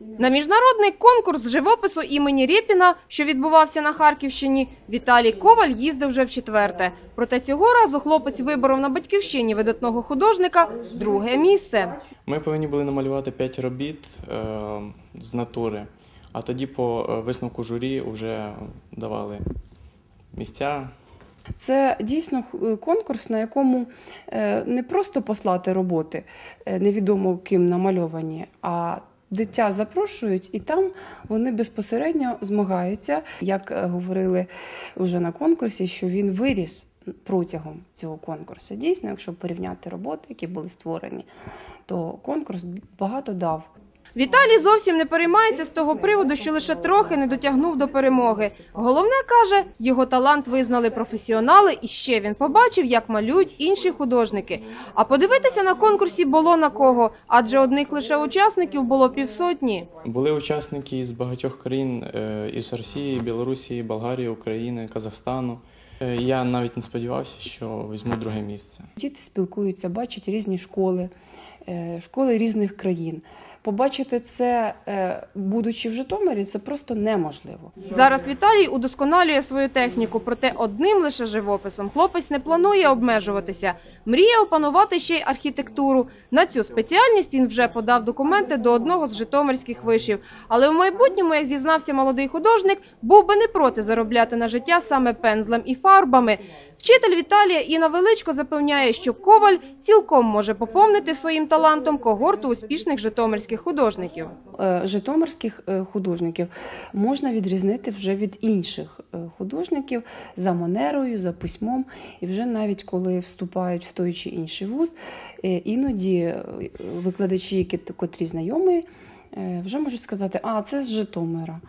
На міжнародний конкурс з живопису імені Рєпіна, що відбувався на Харківщині, Віталій Коваль їздив вже вчетверте. Проте цього разу хлопець виборов на батьківщині видатного художника друге місце. Ми повинні були намалювати 5 робіт е, з натури, а тоді по е, висновку журі вже давали місця. Це дійсно конкурс, на якому е, не просто послати роботи, е, невідомо ким намальовані, а дитя запрошують, і там вони безпосередньо змагаються. Як е, говорили вже на конкурсі, що він виріс протягом цього конкурсу. Дійсно, якщо порівняти роботи, які були створені, то конкурс багато дав. Віталій зовсім не переймається з того приводу, що лише трохи не дотягнув до перемоги. Головне каже, його талант визнали професіонали, і ще він побачив, як малюють інші художники. А подивитися на конкурсі було на кого, адже одних лише учасників було півсотні. Були учасники з багатьох країн е, із Росії, Білорусі, Болгарії, України, Казахстану. Е, Я навіть не сподівався, що візьму друге місце. Діти спілкуються, бачать різні школи, е, школи різних країн. Побачити це, е, будучи в Житомирі, це просто неможливо. Зараз Віталій удосконалює свою техніку, проте одним лише живописом хлопець не планує обмежуватися. Мріє опанувати ще й архітектуру. На цю спеціальність він вже подав документи до одного з житомирських вишів. Але в майбутньому, як зізнався молодий художник, був би не проти заробляти на життя саме пензлем і фарбами. Вчитель Віталія Інна Величко запевняє, що Коваль цілком може поповнити своїм талантом когорту успішних житомирських художників. Е, Житомирських е, художників можна відрізнити вже від інших е, художників за манерою, за письмом. І вже навіть коли вступають в той чи інший вуз, іноді викладачі, які- котрі знайомі, вже можуть сказати, а це з Житомира.